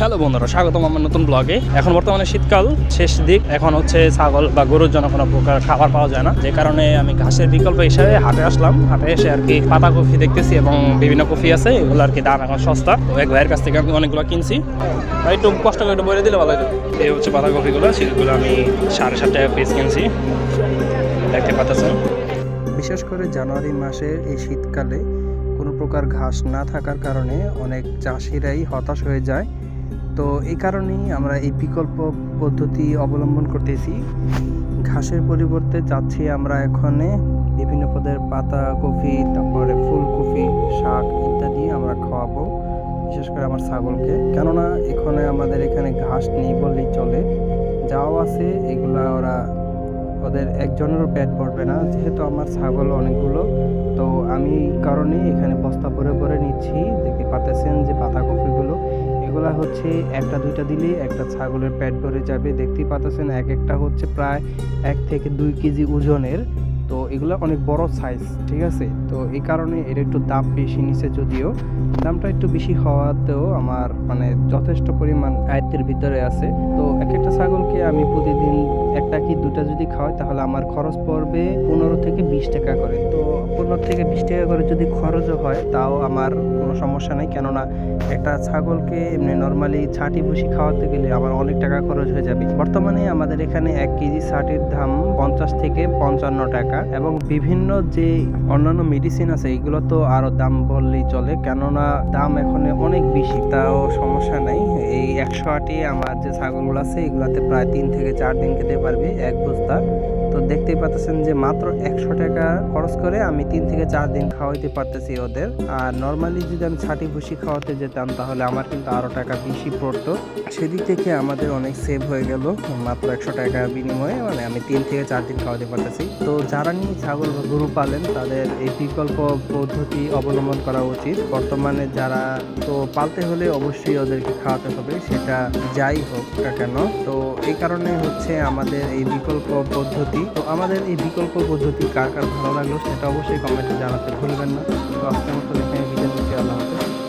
Hello বন্ধুরা, স্বাগতম আমার নতুন ব্লগে এখন বর্তমানে শীতকাল, শেষ দিক। এখন হচ্ছে ছাগল বা গরুর জন্য কোনো প্রকার খাবার পাওয়া যায় না। যে কারণে আমি ঘাসের বিকল্প হিসেবে হাটে আসলাম। হাটে এসে আর কি পাতা কফি দেখতেছি এবং বিভিন্ন কফি আছে, এগুলো আর কি দাম এখন সস্তা। তো এক ভাইয়ের কাছ থেকে আমি অনেকগুলো কিনছি। ভাই, একটু কষ্ট করে একটু বলে দিলে ভালো এই হচ্ছে পাতা কফিগুলো সেগুলো আমি সাড়ে সাত টাকা পিস কিনছি। দেখতে পাচ্ছেন? বিশেষ করে জানুয়ারি মাসের এই শীতকালে কোনো প্রকার ঘাস না থাকার কারণে অনেক চাষিরাই হতাশ হয়ে যায়। তো এই কারণেই আমরা এই বিকল্প পদ্ধতি অবলম্বন করতেছি। ঘাসের পরিবর্তে চাচ্ছি আমরা এখানে বিভিন্ন পদের পাতা কফি তারপরে ফুলকপি, শাক ইত্যাদি আমরা খাওয়াবো, বিশেষ করে আমার ছাগলকে। কেননা এখানে আমাদের এখানে ঘাস নেই বললেই চলে। যাও আছে, এগুলা ওরা ওদের একজনেরও পেট পড়বে না, যেহেতু আমার ছাগল অনেকগুলো। তো আমি এই কারণেই এখানে বস্তা ভরে ভরে নিচ্ছি। দেখতে পাতেছেন যে পাতা কপিগুলো এগুলা হচ্ছে, একটা দুইটা দিলেই একটা ছাগলের পেট ভরে যাবে। দেখতেই পাচ্ছেন এক একটা হচ্ছে প্রায় এক থেকে দুই কেজি ওজনের। তো এগুলো অনেক বড় সাইজ ঠিক আছে? তো এই কারণে এর একটু দাম বেশি নিচে যদিও। দামটা একটু বেশি হওয়াতেও আমার মানে যথেষ্ট পরিমাণ আয়ত্তের ভিতরে আছে। তো এক একটা ছাগলকে আমি প্রতিদিন একটা কি দুটা যদি খাওয়াই, তাহলে আমার খরচ পড়বে পনেরো থেকে বিশ টাকা করে। তো পনেরো থেকে বিশ টাকা করে যদি খরচও হয়, তাও আমার কোনো সমস্যা নেই। কেননা একটা ছাগলকে এমনি নর্মালি ছাটি ভুসি খাওয়াতে গেলে আমার অনেক টাকা খরচ হয়ে যাবে। বর্তমানে আমাদের এখানে এক কেজি ছাটির দাম পঞ্চাশ থেকে পঞ্চান্ন টাকা এবং বিভিন্ন যে অন্যান্য মেডিসিন আছে, এগুলো তো আরও দাম বললেই চলে। কেননা দাম এখন অনেক বেশি, তাও সমস্যা নাই। এই একশো আটি আমার যে ছাগলগুলো আছে, এগুলাতে প্রায় তিন থেকে চার দিন খেতে পারবে, এক বস্তা। তো দেখতেই পাচ্ছেন যে মাত্র একশো টাকা খরচ করে আমি তিন থেকে চার দিন খাওয়াইতে পারতেছি ওদের। আর নর্মালি যদি আমি ছাটি ভুসি খাওয়াতে যেতাম, তাহলে আমার কিন্তু আরও টাকা বেশি পড়তো। সেদিক থেকে আমাদের অনেক সেভ হয়ে গেল, মাত্র একশো টাকা বিনিময়ে। মানে আমি তিন থেকে চার দিন খাওয়াতে পারতেছি। তো যারা নিয়ে ছাগল বা গরু পালেন, তাদের এই বিকল্প পদ্ধতি অবলম্বন করা উচিত। বর্তমানে যারা, তো পালতে হলে অবশ্যই ওদেরকে খাওয়াতে হবে, সেটা যাই হোক না কেন। তো এই কারণে হচ্ছে আমাদের এই বিকল্প পদ্ধতি। তো আমাদের এই বিকল্প পদ্ধতি কার কার ভালো লাগল, সেটা কমেন্টে জানাতে ভুলবেন না। তো আজকের মতো এখানে বিদায় নিচ্ছি। আল্লাহ হাফেজ।